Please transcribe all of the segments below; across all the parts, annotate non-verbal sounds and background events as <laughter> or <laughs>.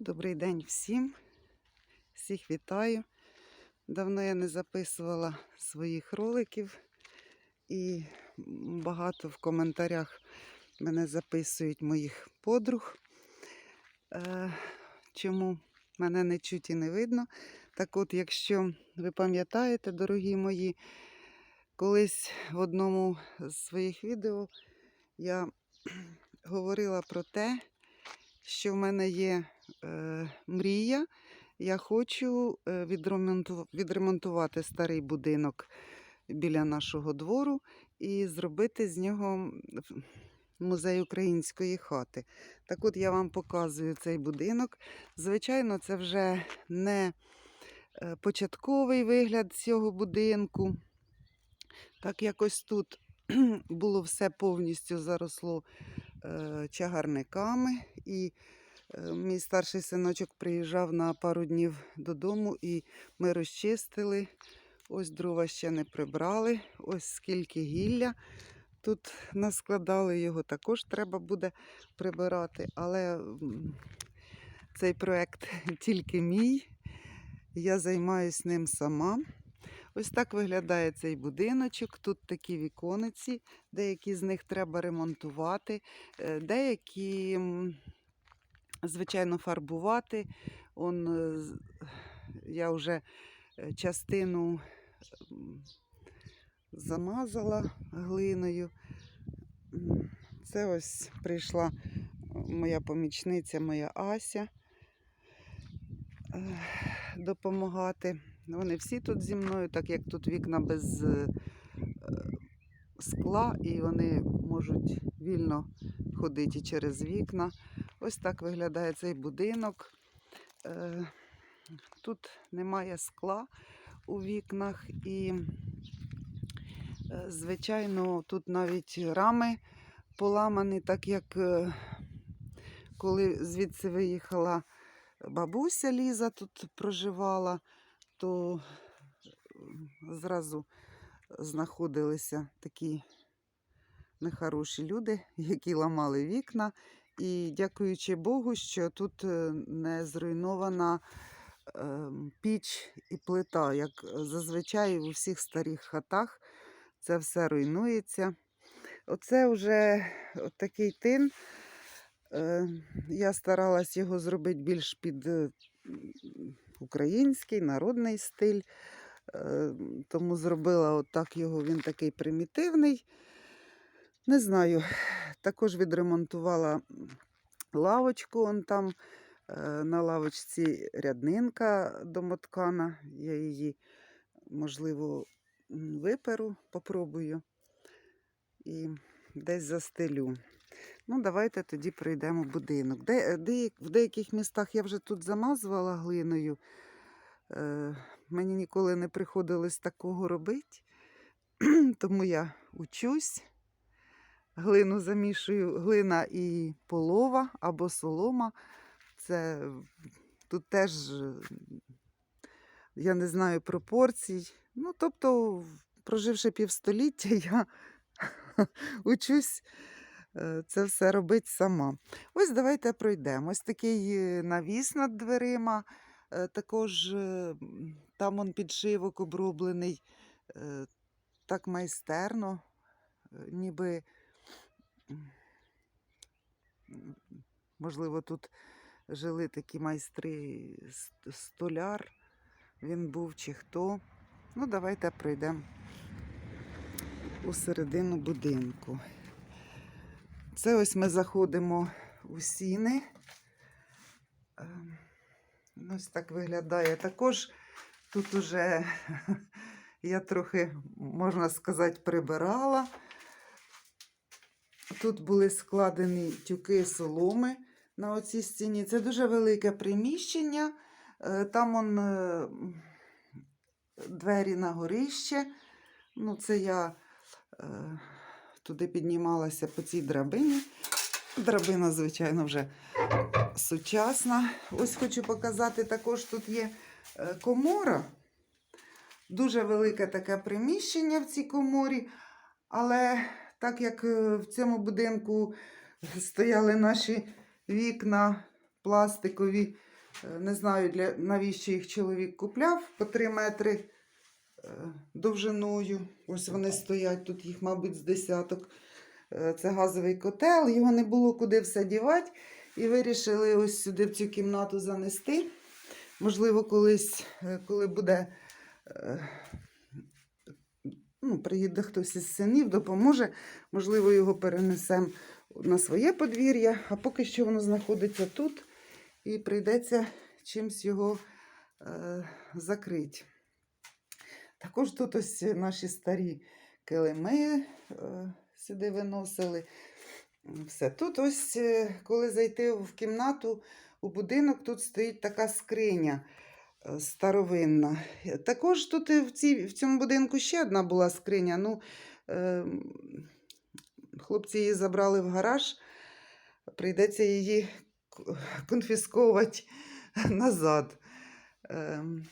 Добрий день всім. Всіх вітаю. Давно я не записувала своїх роликів, і багато в коментарях мене записують моїх подруг. Е, чому мене не чуть і не видно. Так от, якщо ви пам'ятаєте, дорогі мої, колись в одному з своїх відео я <clears throat> говорила про те, що в мене є мрія. Я хочу е, відремонтувати старий будинок біля нашого двору і зробити з нього музей української хати. Так от я вам показую цей будинок. Звичайно, це вже не е, початковий вигляд цього будинку. Так якось тут <clears throat> було все повністю заросло е, чагарниками. І е, мій старший синочок приїжджав на пару днів додому, і ми розчистили. Ось дрова ще не прибрали. Ось скільки гілля. Тут наскладали його, також треба буде прибирати. Але цей проект <laughs> тільки мій. Я займаюся ним сама. Ось так виглядає цей будиночок. Тут такі вікониці, деякі з них треба ремонтувати, е, деякі, звичайно, фарбувати. Он, е, я вже е, частину замазала глиною. Це ось прийшла моя помічниця, моя Ася е, допомагати. Вони всі тут зі мною, так як тут вікна без скла, і вони можуть вільно ходити через вікна. Ось так виглядає цей будинок. Е, Тут немає скла у вікнах, і, е, звичайно, тут навіть рами поламані, так як е, коли звідси виїхала бабуся Ліза, тут проживала, то зразу знаходилися такі нехороші люди, <laughs> які ламали вікна. І дякуючи Богу, що тут е, не зруйнована ем, піч і плита, як зазвичай у всіх старих хатах це все руйнується. Оце вже такий тин. Е, Я старалась його зробити більш під е, український, народний стиль. Тому зробила отак його, він такий примітивний. Не знаю, також відремонтувала лавочку. Он там е, на лавочці ряднинка домоткана. Я її, можливо, виперу, попробую і десь застелю. Ну, давайте тоді пройдемо будинок. Де, де, в деяких містах я вже тут замазувала глиною. Е, мені ніколи не приходилось такого робити, <clears throat> тому я учусь. Глину замішую, глина і полова або солома. Це тут теж я не знаю пропорцій. Ну, тобто, проживши півстоліття, я <laughs> учусь е, це все робити сама. Ось давайте пройдемо. Ось такий е, навіс над дверима. Е, Також там он підшивок оброблений так майстерно, ніби, можливо, тут жили такі майстри, столяр, він був чи хто. Ну, давайте пройдемо у середину будинку. Це ось ми заходимо у сіни. Ем, Ось так виглядає. Також тут уже <laughs> я трохи, можна сказати, прибирала. Тут були складені тюки соломи на оцій стіні. Це дуже велике приміщення. Е, Там он е, двері на горище. Ну, це я е, туди піднімалася по цій драбині. Драбина, звичайно, вже сучасна. Ось хочу показати, також тут є комора. Дуже велике таке приміщення в цій коморі. Але так як е, в цьому будинку стояли наші вікна пластикові, Е, Не знаю, для, навіщо їх чоловік купляв по 3 метри е, довжиною. Ось вони стоять, тут їх, мабуть, з десяток. Це газовий котел, його не було куди все дівати. І вирішили ось сюди в цю кімнату занести. Можливо, колись, коли буде, ну, приїде хтось із синів, допоможе. Можливо, його перенесемо на своє подвір'я, а поки що воно знаходиться тут і прийдеться чимсь його е, закрити. Також тут ось наші старі килими е, сюди виносили. Все. Тут ось, е, коли зайти в кімнату, у будинок, тут стоїть така скриня старовинна. Е, Також тут в, цій, в цьому будинку ще одна була скриня. Ну, е, хлопці її забрали в гараж. Прийдеться її конфісковувати <laughs> назад. Ем,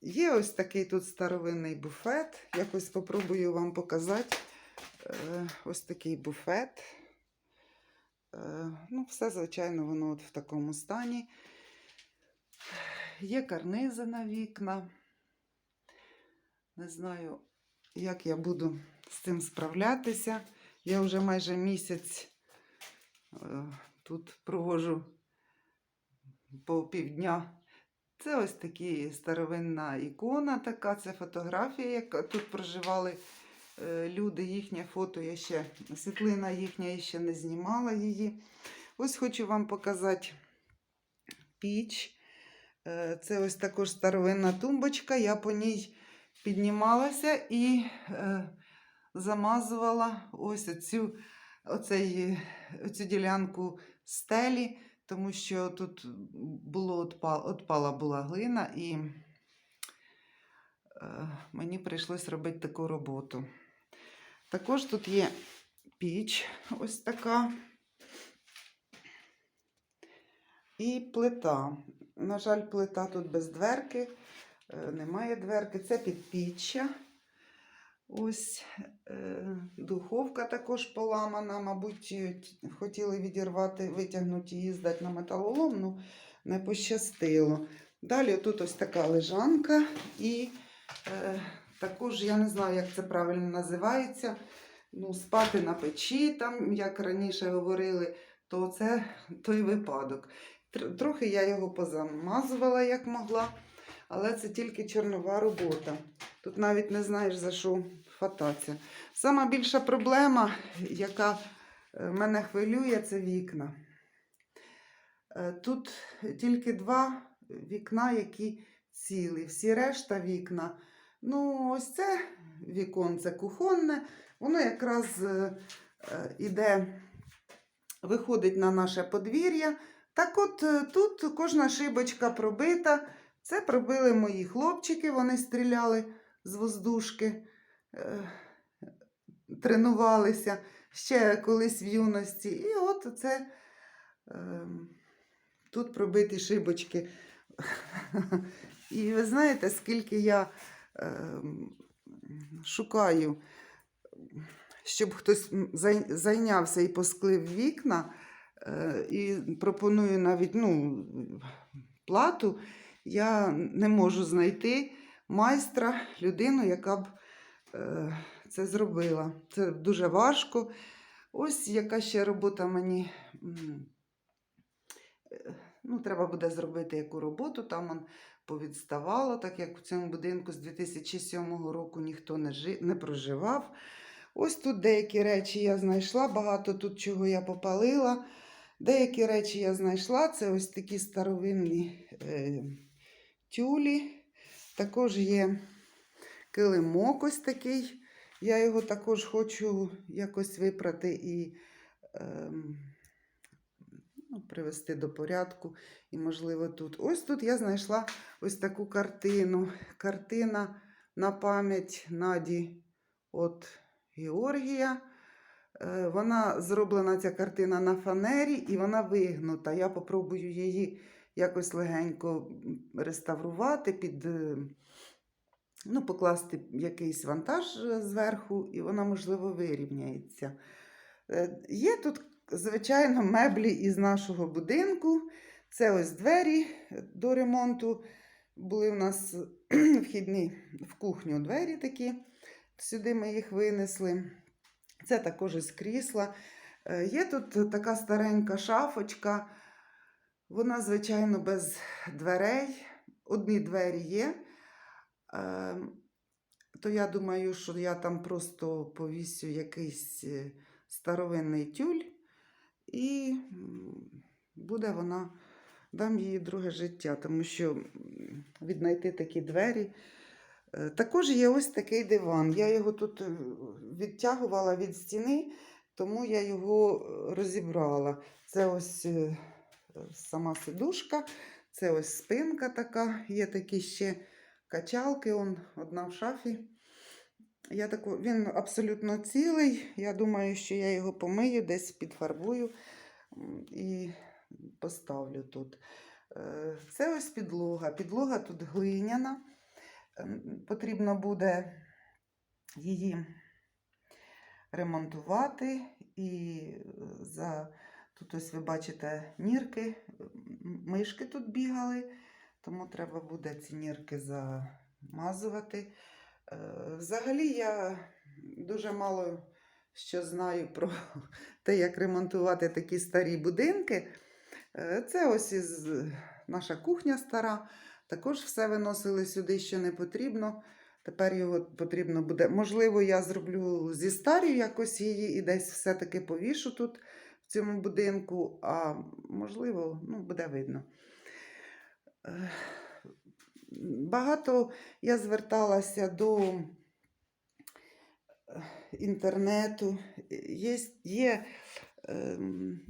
Є ось такий тут старовинний буфет. Якось спробую вам показати. Е, Ось такий буфет. Е, Ну, все, звичайно, воно от в такому стані. Є карнизи на вікна. Не знаю, як я буду з цим справлятися. Я вже майже місяць е, тут провожу по півдня. Це ось такі старовинна ікона, така, це фотографія, яка тут проживали е, люди, їхнє фото я ще, світлина їхня, я ще не знімала її. Ось хочу вам показати піч. Е, Це ось також старовинна тумбочка. Я по ній піднімалася і е, замазувала ось оцю, оцей, оцю ділянку стелі, тому що тут було отпала, отпала була глина, і е, мені прийшлось робити таку роботу. Також тут є піч, ось така. І плита. На жаль, плита тут без дверки, е, немає дверки. Це підпіччя. Ось е, духовка також поламана. Мабуть, е, хотіли відірвати, витягнути її, здати на металолом, ну не пощастило. Далі тут ось така лежанка і е, також, я не знаю, як це правильно називається. Ну, спати на печі, там, як раніше говорили, то це той випадок. Тр- Трохи я його позамазувала, як могла, але це тільки чорнова робота. Тут навіть не знаєш, за що хвататися. Сама більша проблема, яка е, мене хвилює, це вікна. Е, Тут тільки два вікна, які цілі. Всі решта вікна. Ну, ось це віконце кухонне, воно якраз е, іде, виходить на наше подвір'я. Так от е, тут кожна шибочка пробита. Це пробили мої хлопчики, вони стріляли з воздушки, е, тренувалися ще колись в юності. І от це е, тут пробиті шибочки. <laughs> І ви знаєте, скільки я е, шукаю, щоб хтось зайнявся і посклив вікна, і пропоную навіть ну, плату, я не можу знайти майстра, людину, яка б е, це зробила. Це дуже важко. Ось яка ще робота мені. е, Ну, треба буде зробити яку роботу. Там он повідставало, так як у цьому будинку з 2007 року ніхто не, жи, не проживав. Ось тут деякі речі я знайшла, багато тут чого я попалила. Деякі речі я знайшла. Це ось такі старовинні е, тюлі. Також є килимок ось такий. Я його також хочу якось випрати і ем, ну, привести до порядку. І, можливо, тут. Ось тут я знайшла ось таку картину. Картина на пам'ять Наді от Георгія. Е, Вона зроблена ця картина на фанері і вона вигнута. Я попробую її якось легенько реставрувати, під, е, ну, покласти якийсь вантаж е, зверху, і вона, можливо, вирівняється. Є тут, звичайно, меблі із нашого будинку. Це ось двері до ремонту. Були в нас вхідні в кухню двері такі. Сюди ми їх винесли. Це також із крісла. Е, Є тут така старенька шафочка. Вона, звичайно, без дверей. Одні двері є. Е, То я думаю, що я там просто повісю якийсь е, старовинний тюль, і буде вона, дам їй друге життя, тому що віднайти такі двері. Е, Також є ось такий диван. Я його тут е, відтягувала від стіни, тому я його е, розібрала. Це ось сама сидушка, це ось спинка така, є такі ще качалки, он, одна в шафі. Я таку, він абсолютно цілий. Я думаю, що я його помию, десь підфарбую і поставлю тут. Це ось підлога. Підлога тут глиняна. Потрібно буде її ремонтувати. І е, за тут ось ви бачите нірки, мишки тут бігали, тому треба буде ці нірки замазувати. Е, Взагалі я дуже мало що знаю про <laughs> те, як ремонтувати такі старі будинки. Е, Це ось із наша кухня стара. Також все виносили сюди, що не потрібно. Тепер його потрібно буде. Можливо, я зроблю зі старію якось її і десь все-таки повішу тут, в цьому будинку, а можливо, ну, буде видно. Багато я зверталася до е, інтернету. Є, є ем,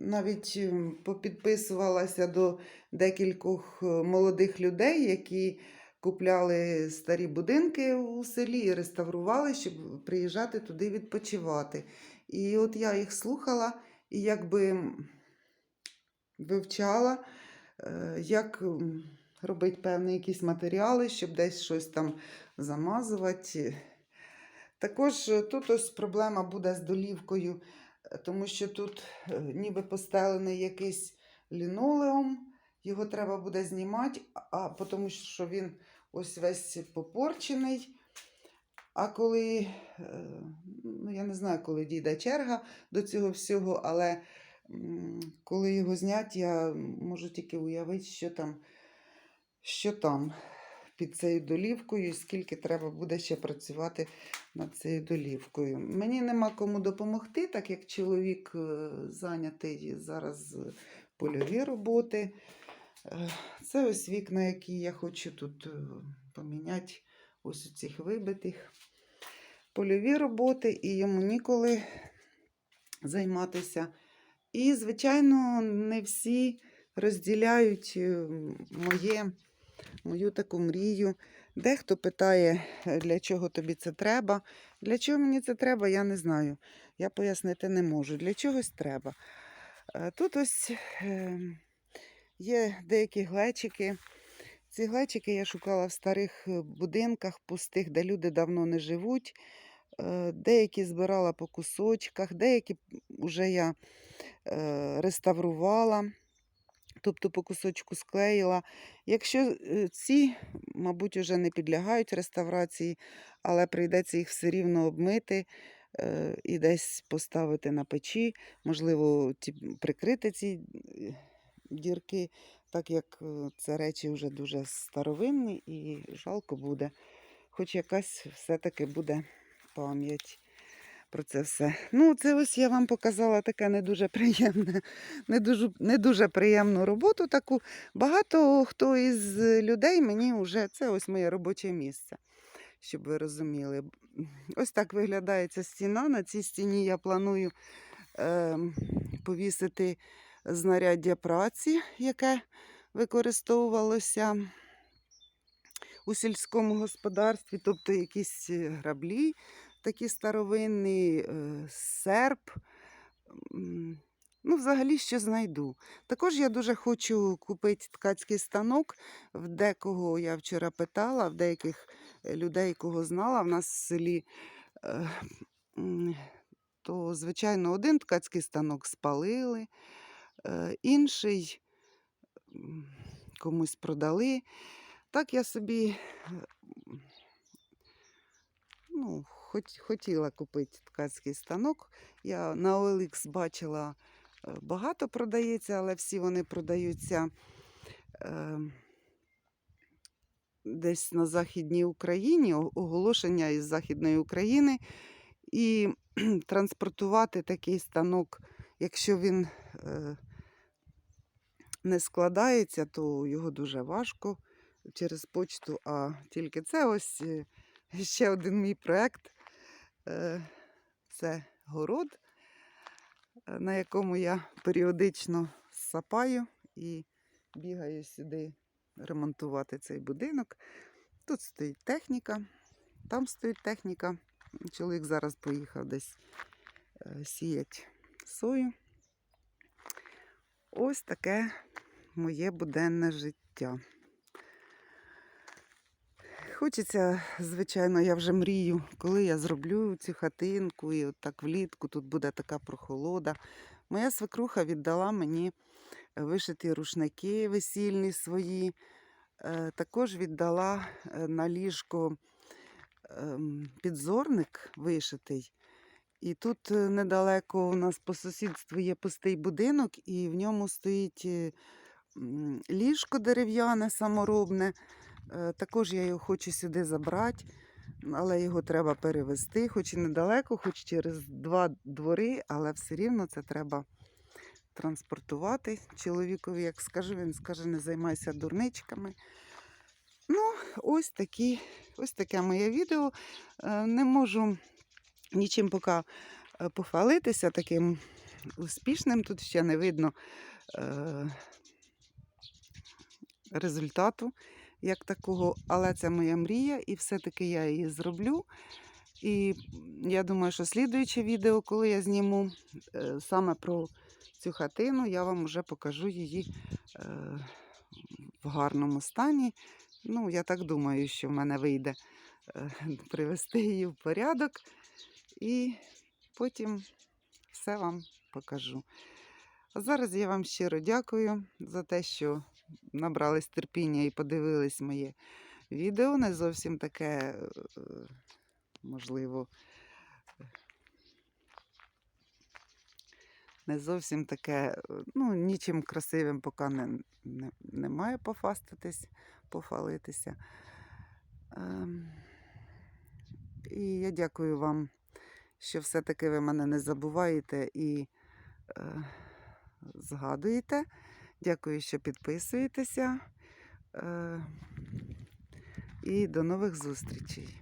навіть ем, попідписувалася до декількох е, молодих людей, які купляли старі будинки у селі і реставрували, щоб приїжджати туди відпочивати. І от я їх слухала і якби вивчала, е, як робити певні якісь матеріали, щоб десь щось там замазувати. Також е, тут ось проблема буде з долівкою, тому що тут е, ніби постелений якийсь лінолеум, його треба буде знімати, а тому що він ось весь попорчений. А коли, е, ну я не знаю, коли дійде черга до цього всього, але коли його знять, я можу тільки уявити, що там, що там під цією долівкою, і скільки треба буде ще працювати над цією долівкою. Мені нема кому допомогти, так як чоловік е, зайнятий зараз польові роботи. Е, Це ось вікна, які я хочу тут е, поміняти, ось у цих вибитих. Польові роботи, і йому ніколи займатися. І, звичайно, не всі розділяють моє, мою таку мрію. Дехто питає, е, для чого тобі це треба. Для чого мені це треба, я не знаю. Я пояснити не можу. Для чогось треба. Е, Тут ось е, є деякі глечики. Ці глечики я шукала в старих е, будинках пустих, де люди давно не живуть. Деякі збирала по кусочках, деякі вже я реставрувала, тобто по кусочку склеїла. Якщо е, ці, мабуть, вже не підлягають реставрації, але прийдеться їх все рівно обмити е, і десь поставити на печі, можливо, прикрити ці е, дірки, так як це речі вже дуже старовинні і жалко буде. Хоч якась все-таки буде пам'ять про це все. Ну, це ось я вам показала таке не дуже <laughs> приємне, не дуже, не дуже приємну роботу таку. Багато хто із людей мені вже це ось моє робоче місце, щоб ви розуміли. Ось так виглядає ця стіна. На цій стіні я планую е, повісити знаряддя праці, яке використовувалося у сільському господарстві, тобто якісь е, граблі, такі старовинні, е, серп. Ну, взагалі, що знайду. Також я дуже хочу купити ткацький станок. В декого я вчора питала, в деяких е, людей, кого знала, в нас в селі, е, то, звичайно, один ткацький станок спалили, інший комусь продали. Так я собі ну, хоч, хотіла купити ткацький станок. Я на OLX бачила, е, багато продається, але всі вони продаються е, десь на Західній Україні, оголошення із Західної України. І транспортувати такий станок, якщо він е, не складається, то його дуже важко через почту. А тільки це ось е, ще один мій проєкт. Е, Це город, е, на якому я періодично сапаю і бігаю сюди ремонтувати цей будинок. Тут стоїть техніка, там стоїть техніка. Чоловік зараз поїхав десь е, сіять сою. Ось таке моє буденне життя. Хочеться, звичайно, я вже мрію, коли я зроблю цю хатинку, і от так влітку тут буде така прохолода. Моя свекруха віддала мені вишиті рушники весільні свої. Е, Також віддала е, на ліжко ем, підзорник вишитий. І тут е, недалеко у нас по сусідству є пустий будинок, і в ньому стоїть е, ліжко дерев'яне, саморобне. Е, Також я його хочу сюди забрати, але його треба перевезти, хоч і недалеко, хоч через два двори, але все рівно це треба транспортувати. Чоловікові, як скажу, він скаже, не займайся дурничками. Ну, ось такі, ось таке моє відео. Е, Не можу нічим поки е, похвалитися таким успішним. Тут ще не видно результату як такого, але це моя мрія, і все-таки я її зроблю. І я думаю, що слідуюче відео, коли я зніму е, саме про цю хатину, я вам вже покажу її е, в гарному стані. Ну, я так думаю, що в мене вийде е, привести її в порядок. І потім все вам покажу. А зараз я вам щиро дякую за те, що набрались терпіння і подивились моє відео. Не зовсім таке, е, можливо, не зовсім таке, е, ну, нічим красивим поки не, не, немає пофаститись, пофалитися. Ем, і я дякую вам, що все-таки ви мене не забуваєте і е, згадуєте. Дякую, що підписуєтеся. Е, і до нових зустрічей.